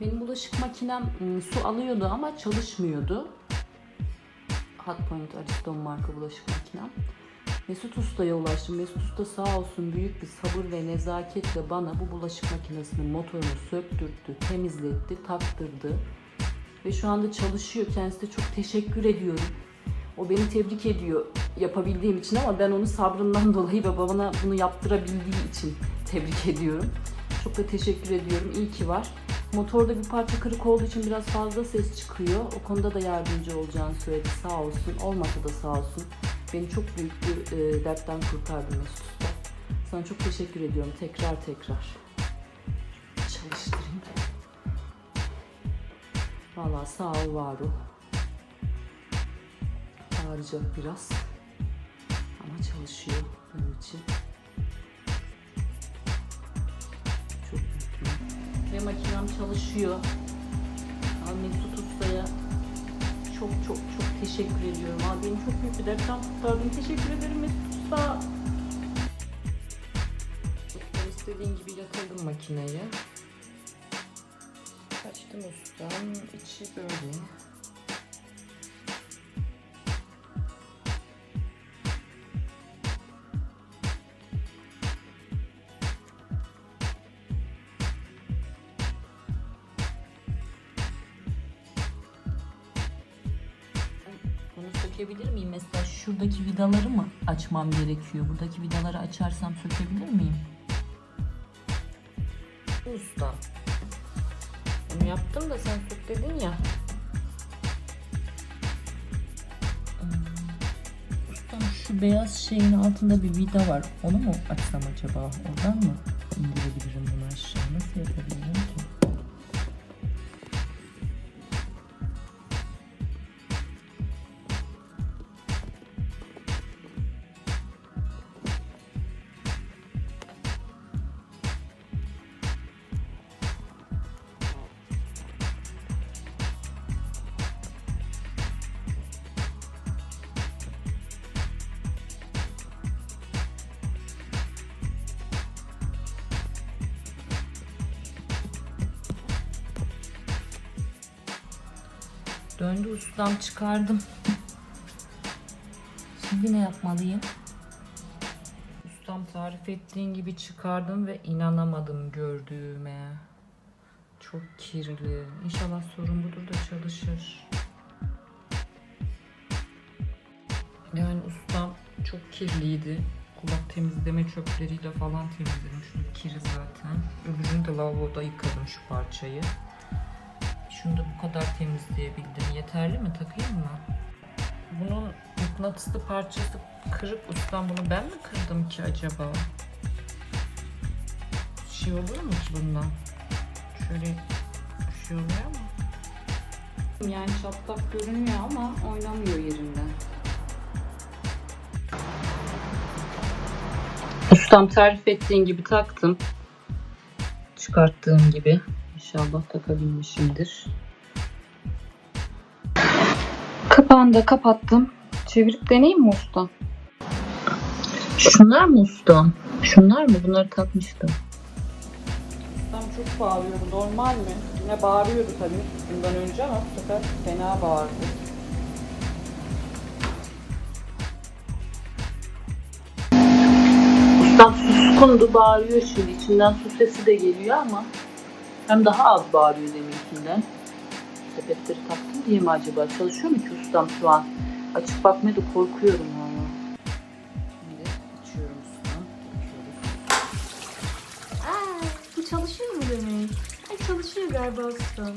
Benim bulaşık makinem ım, su alıyordu ama çalışmıyordu. Hotpoint Ariston marka bulaşık makinem. Mesut Usta'ya ulaştım. Mesut Usta sağ olsun büyük bir sabır ve nezaketle bana bu bulaşık makinesinin motorunu söktürttü, temizletti, taktırdı. Ve şu anda çalışıyor. Kendisine çok teşekkür ediyorum. O beni tebrik ediyor yapabildiğim için ama ben onu sabrından dolayı ve bana bunu yaptırabildiği için tebrik ediyorum. Çok da teşekkür ediyorum. İyi ki var. Motorda bir parça kırık olduğu için biraz fazla ses çıkıyor. O konuda da yardımcı olacağını söyledi sağ olsun. Olmasa da sağ olsun. Beni çok büyük bir e, dertten kurtardı Mesut. Sana çok teşekkür ediyorum tekrar tekrar. Çalıştırayım. Valla sağ ol var ol. Bağıracak biraz. Ama çalışıyor benim için. Ve makinem çalışıyor. Mesut Usta'ya çok çok çok teşekkür ediyorum. Abi beni çok büyük bir dertten kurtardın. Teşekkür ederim Mesut Usta. İstediğin gibi yatırdım makineyi. Açtım ustam. İçi böyle. Sökebilir miyim? Mesela şuradaki vidaları mı açmam gerekiyor? Buradaki vidaları açarsam sökebilir miyim? Usta. Bunu yaptım da sen sök dedin ya. Hmm. Ustam şu beyaz şeyin altında bir vida var. Onu mu açsam acaba? Oradan mı indirebilirim bunu aşağı? Nasıl yapabilirim ki? Döndü ustam çıkardım. Şimdi ne yapmalıyım? Ustam tarif ettiğin gibi çıkardım ve inanamadım gördüğüme. Çok kirli. İnşallah sorun budur da çalışır. Yani ustam çok kirliydi. Kulak temizleme çöpleriyle falan temizledim. Şunu kiri zaten. Öbürünü de lavaboda yıkadım şu parçayı. Şunu da bu kadar temizleyebildim. Yeterli mi? Takayım mı? Bunun mıknatıslı parçası kırık ustam. Bunu ben mi kırdım ki acaba? Bir şey olur mu ki bundan? Şöyle bir şey oluyor mu? Yani çatlak görünüyor ama oynamıyor yerinden. Ustam tarif ettiğin gibi taktım. Çıkarttığım gibi. İnşallah takabilmişimdir. Kapağını da kapattım. Çevirip deneyeyim mi ustam? Şunlar mı ustam? Şunlar mı? Bunları takmıştım. Ustam çok bağırıyordu. Normal mi? Yine bağırıyordu tabii bundan önce ama bu sefer fena bağırdı. Ustam suskundu bağırıyor şimdi. İçinden su sesi de geliyor ama hem daha az bağırıyor deminkinden. Sepetleri taktım diye mi acaba? Çalışıyor mu ki ustam şu an? Açıp bakmaya da korkuyorum ama. Şimdi açıyorum. Bakıyoruz. Aa, bu çalışıyor mu demek? Ay çalışıyor galiba ustam.